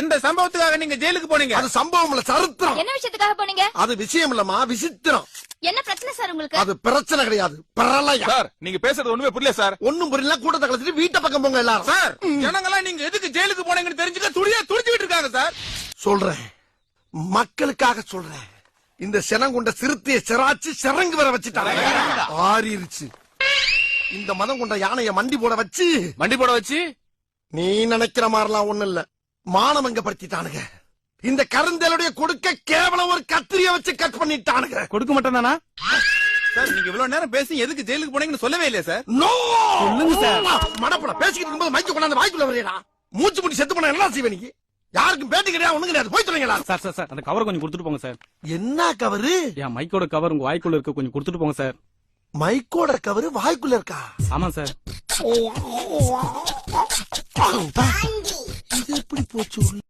எந்த சம்பவத்துக்காக நீங்க ஜெயிலுக்கு போனீங்க? அது சம்பவம் இல்ல சரித்திரம். என்ன விஷயத்துக்காக போனீங்க? அது விஷயம் இல்லம்மா விசித்திரம். என்ன பிரச்சனை சார் உங்களுக்கு? அது பிரச்சனை கிடையாது பிரளயம். சார் நீங்க பேசுறது ஒண்ணுமே புரியல சார். ஒண்ணும் புரியல கூட்டத்தை கலச்சிட்டு வீட்டை பக்கம் போங்க எல்லாரும். சார் ஜனங்களாம் நீங்க எதுக்கு ஜெயிலுக்கு போனீங்கன்னு தெரிஞ்சுக்க துடியா துடிச்சுக்கிட்டு இருக்காங்க சார். சொல்றேன். மக்களுக்காக சொல்றேன். இந்த சினங்கொண்ட சிறுத்தையை சிராச்சு சிறங்கு வர வச்சுட்டாங்க. ஆறிருச்சு. இந்த மதம் கொண்ட யானைய மண்டி போட வச்சு வண்டி போட வச்சு? நீ நினைக்கிற மாதிரிலாம் ஒண்ணு இல்ல. மானமங்க படுத்திட்டானுங்க இந்த கருந்தலுடைய கொடுக்க கேவலம் ஒரு கத்திரிய வச்சு கட் பண்ணிட்டானுங்க. கொடுக்க மாட்டேன் சார் நீங்க இவ்வளவு நேரம் பேசி எதுக்கு ஜெயிலுக்கு போனீங்கன்னு சொல்லவே இல்லையா சார்? நோ! சொல்லுங்க சார். மடப்பட பேசிக்கிட்டு இருக்கும்போது மைக்கு கொண்டாந்து வாய்க்குள்ள வரையடா. மூச்சு முடி செத்து போன என்ன செய்வே நீ யாருக்கும் பேட்டி கிடையாது ஒண்ணும் கிடையாது. போய் சொல்லுங்களா சார் சார் சார் அந்த கவர் கொஞ்சம் கொடுத்துட்டு போங்க சார். என்ன கவரு என் மைக்கோட கவர் உங்க வாய்க்குள்ள இருக்க கொஞ்சம் கொடுத்துட்டு போங்க சார். மைக்கோட கவரு வாய்க்குள்ள இருக்கா? ஆமா சார். People to